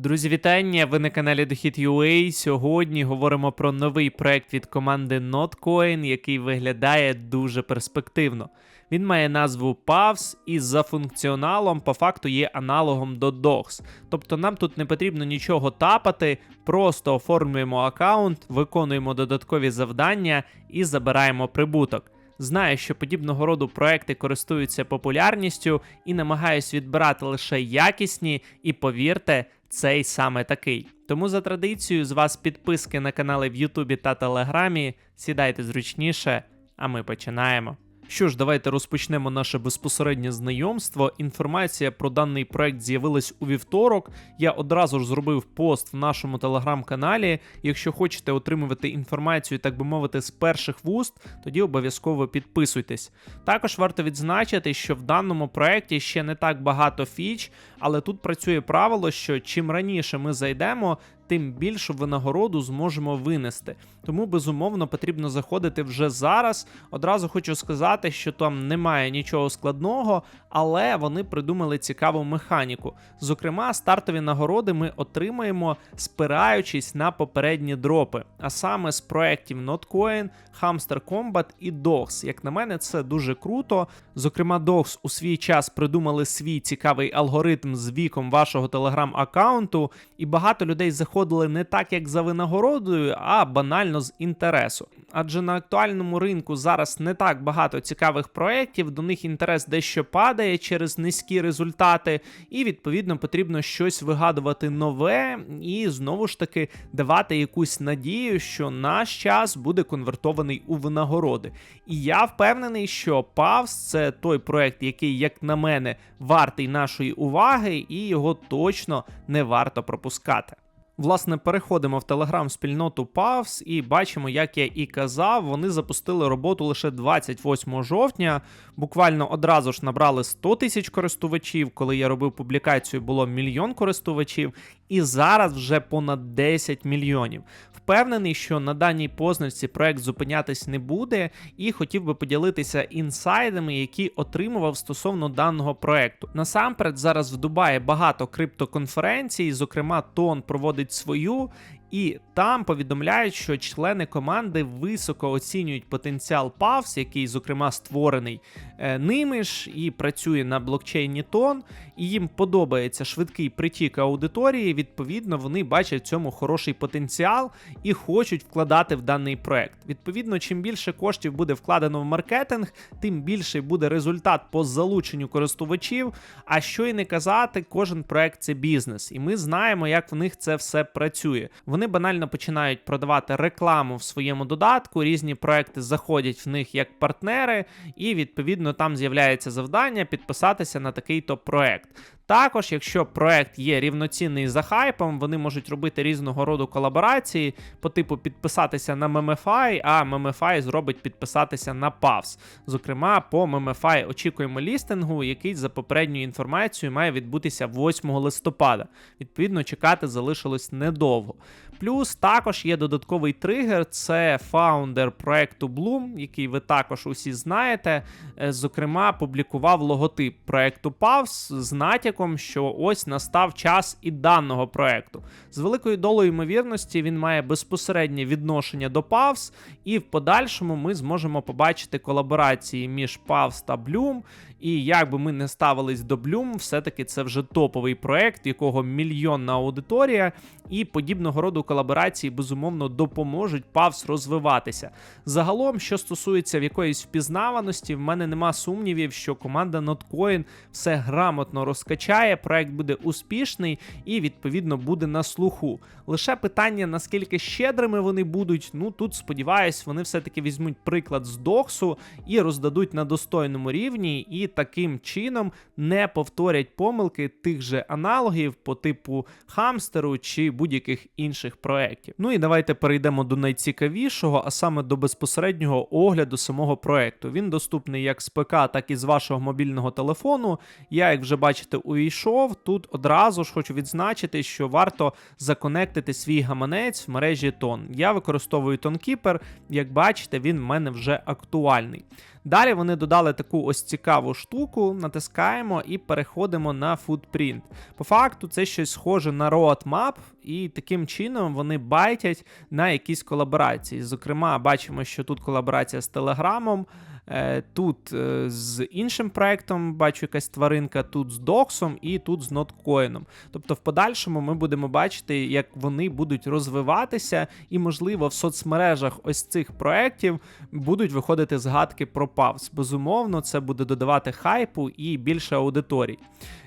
Друзі, вітання! Ви на каналі Дохід.ua. Сьогодні говоримо про новий проект від команди Notcoin, який виглядає дуже перспективно. Він має назву PAVS і за функціоналом по факту є аналогом до DOX. Тобто нам тут не потрібно нічого тапати, просто оформлюємо аккаунт, виконуємо додаткові завдання і забираємо прибуток. Знаю, що подібного роду проекти користуються популярністю і намагаюсь відбирати лише якісні, і повірте, цей саме такий. Тому за традицією з вас підписки на канали в Ютубі та Телеграмі. Сідайте зручніше, а ми починаємо. Що ж, давайте розпочнемо наше безпосереднє знайомство. Інформація про даний проект з'явилась у вівторок. Я одразу ж зробив пост в нашому телеграм-каналі. Якщо хочете отримувати інформацію, так би мовити, з перших вуст, тоді обов'язково підписуйтесь. Також варто відзначити, що в даному проекті ще не так багато фіч, але тут працює правило, що чим раніше ми зайдемо, тим більшу винагороду зможемо винести. Тому безумовно потрібно заходити вже зараз. Одразу хочу сказати, що там немає нічого складного, але вони придумали цікаву механіку. Зокрема, стартові нагороди ми отримаємо, спираючись на попередні дропи, а саме з проєктів Notcoin, Hamster Combat і Dogs. Як на мене, це дуже круто. Зокрема, Dogs у свій час придумали свій цікавий алгоритм з віком вашого телеграм-аккаунту, і багато людей заходили не так, як за винагородою, а банально з інтересу. Адже на актуальному ринку зараз не так багато цікавих проєктів, до них інтерес дещо падає через низькі результати, і відповідно потрібно щось вигадувати нове і знову ж таки давати якусь надію, що наш час буде конвертований у винагороди. І я впевнений, що PAVS – це той проект, який, як на мене, вартий нашої уваги, і його точно не варто пропускати. Власне, переходимо в телеграм-спільноту Павс і бачимо, як я і казав, вони запустили роботу лише 28 жовтня. Буквально одразу ж набрали 100 тисяч користувачів. Коли я робив публікацію, було мільйон користувачів, і зараз вже понад 10 мільйонів. Впевнений, що на даній позначці проект зупинятись не буде, і хотів би поділитися інсайдами, які отримував стосовно даного проекту. Насамперед, зараз в Дубаї багато криптоконференцій, зокрема, Тон проводить свою. І там повідомляють, що члени команди високо оцінюють потенціал PAVS, який, зокрема, створений е, ними ж і працює на блокчейні Тон, і їм подобається швидкий притік аудиторії. Відповідно, вони бачать в цьому хороший потенціал і хочуть вкладати в даний проект. Відповідно, чим більше коштів буде вкладено в маркетинг, тим більший буде результат по залученню користувачів. А що й не казати, кожен проект це бізнес, і ми знаємо, як в них це все працює. Вони банально починають продавати рекламу в своєму додатку, різні проекти заходять в них як партнери, і відповідно там з'являється завдання підписатися на такий-то проект. Також, якщо проект є рівноцінний за хайпом, вони можуть робити різного роду колаборації, по типу підписатися на Memify, а Memify зробить підписатися на PAVS. Зокрема, по Memify очікуємо лістингу, який за попередньою інформацією має відбутися 8 листопада. Відповідно, чекати залишилось недовго. Плюс також є додатковий тригер, це фаундер проекту Bloom, який ви також усі знаєте. Е, Зокрема, публікував логотип проекту PAVS з натяком, що ось настав час і даного проекту. З великою долою ймовірності він має безпосереднє відношення до PAVS, і в подальшому ми зможемо побачити колаборації між PAVS та Bloom. І як би ми не ставились до Bloom, все-таки це вже топовий проект, якого мільйонна аудиторія, і подібного роду колаборації безумовно допоможуть PAVS розвиватися. Загалом, що стосується в якоїсь впізнаваності, в мене нема сумнівів, що команда Notcoin все грамотно розкачає, проект буде успішний і відповідно буде на слуху. Лише питання, наскільки щедрими вони будуть. Ну тут сподіваюсь, вони все-таки візьмуть приклад з Доксу і роздадуть на достойному рівні, і таким чином не повторять помилки тих же аналогів по типу хамстеру чи будь-яких інших проєктів. Ну і давайте перейдемо до найцікавішого, а саме до безпосереднього огляду самого проекту. Він доступний як з ПК, так і з вашого мобільного телефону. Я, як вже бачите, увійшов. Тут одразу ж хочу відзначити, що варто законектити свій гаманець в мережі Тон. Я використовую TonKeeper, як бачите, він в мене вже актуальний. Далі вони додали таку ось цікаву штуку, натискаємо і переходимо на Footprint. По факту, це щось схоже на roadmap, і таким чином вони байтять на якісь колаборації. Зокрема, бачимо, що тут колаборація з Телеграмом. Е, Тут е, з іншим проектом бачу якась тваринка, тут з Доксом і тут з ноткоїном. Тобто, в подальшому ми будемо бачити, як вони будуть розвиватися, і, можливо, в соцмережах ось цих проєктів будуть виходити згадки про Павс. Безумовно, це буде додавати хайпу і більше аудиторій.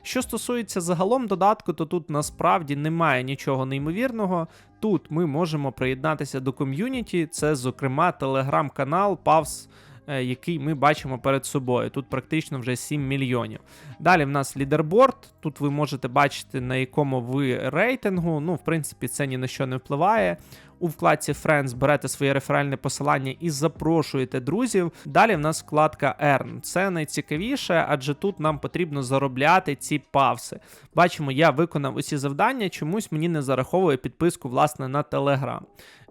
Що стосується загалом додатку, то тут насправді немає нічого неймовірного. Тут ми можемо приєднатися до ком'юніті, це, зокрема, телеграм-канал Павс який ми бачимо перед собою. Тут практично вже 7 мільйонів. Далі в нас лідерборд. Тут ви можете бачити, на якому ви рейтингу. Ну, в принципі, це ні на що не впливає. У вкладці Friends берете своє реферальне посилання і запрошуєте друзів. Далі в нас вкладка Earn. Це найцікавіше, адже тут нам потрібно заробляти ці павси. Бачимо, я виконав усі завдання, чомусь мені не зараховує підписку власне на Telegram.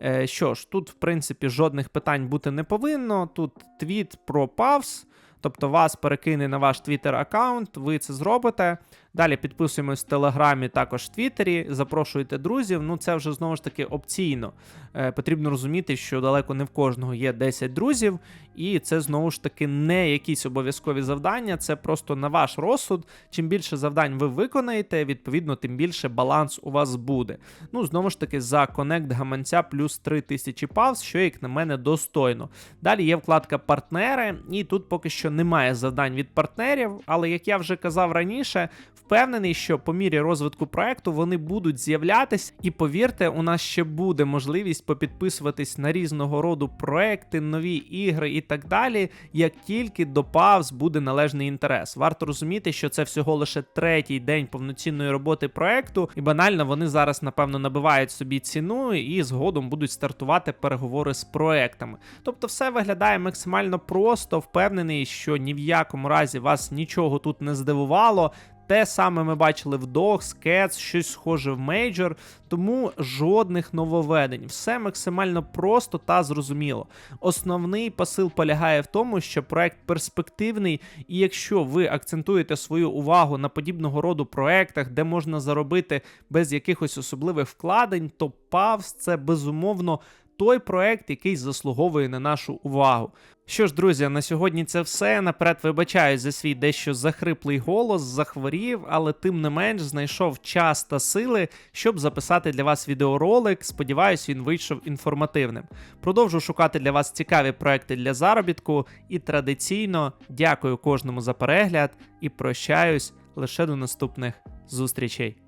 Е, що ж, тут, в принципі, жодних питань бути не повинно. Тут твіт про павс. Тобто вас перекине на ваш Twitter аккаунт, ви це зробите. Далі підписуємось в Телеграмі, також в Твіттері, запрошуєте друзів. Ну це вже знову ж таки опційно. Е, потрібно розуміти, що далеко не в кожного є 10 друзів, і це знову ж таки не якісь обов'язкові завдання, це просто на ваш розсуд. Чим більше завдань ви виконаєте, відповідно, тим більше баланс у вас буде. Ну, знову ж таки, за Connect гаманця плюс 3000 павс, що, як на мене, достойно. Далі є вкладка партнери, і тут поки що немає завдань від партнерів, але як я вже казав раніше, впевнений, що по мірі розвитку проекту вони будуть з'являтися, і повірте, у нас ще буде можливість попідписуватись на різного роду проекти, нові ігри і так далі, як тільки до павз буде належний інтерес. Варто розуміти, що це всього лише третій день повноцінної роботи проекту, і банально вони зараз, напевно, набивають собі ціну і згодом будуть стартувати переговори з проектами. Тобто, все виглядає максимально просто, впевнений, що ні в якому разі вас нічого тут не здивувало. Те саме ми бачили в Dogs, Cats, щось схоже в Major, тому жодних нововведень. Все максимально просто та зрозуміло. Основний посил полягає в тому, що проект перспективний, і якщо ви акцентуєте свою увагу на подібного роду проектах, де можна заробити без якихось особливих вкладень, то PAVS – це безумовно той проект, який заслуговує на нашу увагу. Що ж, друзі, на сьогодні це все. Наперед вибачаюсь за свій дещо захриплий голос, захворів, але тим не менш знайшов час та сили, щоб записати для вас відеоролик. Сподіваюсь, він вийшов інформативним. Продовжу шукати для вас цікаві проекти для заробітку і традиційно дякую кожному за перегляд і прощаюсь лише до наступних зустрічей.